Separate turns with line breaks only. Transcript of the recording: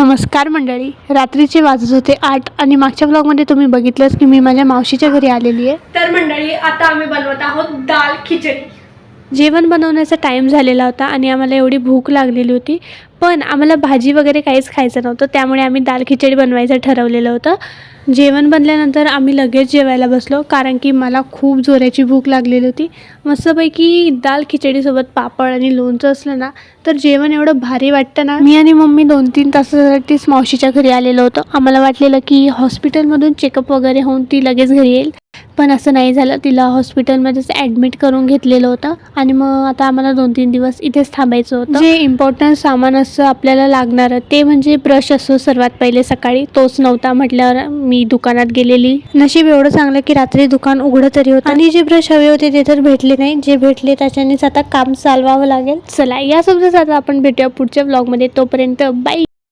नमस्कार मंडळी. रात्रीचे वाजत होते आठ आणि मागच्या ब्लॉगमध्ये तुम्ही बघितलंच की मी माझ्या मावशीच्या घरी आलेली आहे.
तर मंडळी आता आम्ही बनवत आहोत दाल खिचडी.
जेवण बनवण्याचा टाईम झालेला होता आणि आम्हाला एवढी भूक लागलेली होती. पण आम्हाला भाजी वगैरे काहीच खायचं नव्हतं. त्यामुळे आम्ही दाल खिचडी बनवायचं ठरवलेलं होतं. जेवण बनल्यानंतर आम्ही लगेच जेवायला बसलो कारण की मला खूप जोराची भूक लागलेली होती. मस्तपैकी दाल खिचडीसोबत पापड आणि लोणचं असलं ना तर जेवण एवढं भारी वाटतं ना. मी आणि मम्मी दोन तीन तासासाठीच मावशीच्या घरी आलेलो होतो. आम्हाला वाटलेलं की हॉस्पिटलमधून चेकअप वगैरे होऊन ती लगेच घरी येईल. पण असं नाही झालं. तिला हॉस्पिटलमध्येच ॲडमिट करून घेतलेलं होतं आणि मग आता आम्हाला दोन तीन दिवस इथेच थांबायचं होतं. जे इम्पॉर्टंट सामान असं आपल्याला लागणारं ते म्हणजे ब्रश असो सर्वात पहिले सकाळी. तोच नव्हता म्हटल्यावर मी दुकानात गेलेली. नशीब एवढं चांगलं की रात्री दुकान उघडं तरी होतं. आणि जे ब्रश हवे होते ते तर भेटले नाही. जे भेटले त्याच्यानेच आता काम चालवावं लागेल. चला यासोबतच आता आपण भेटूया पुढच्या ब्लॉगमध्ये तोपर्यंत बाय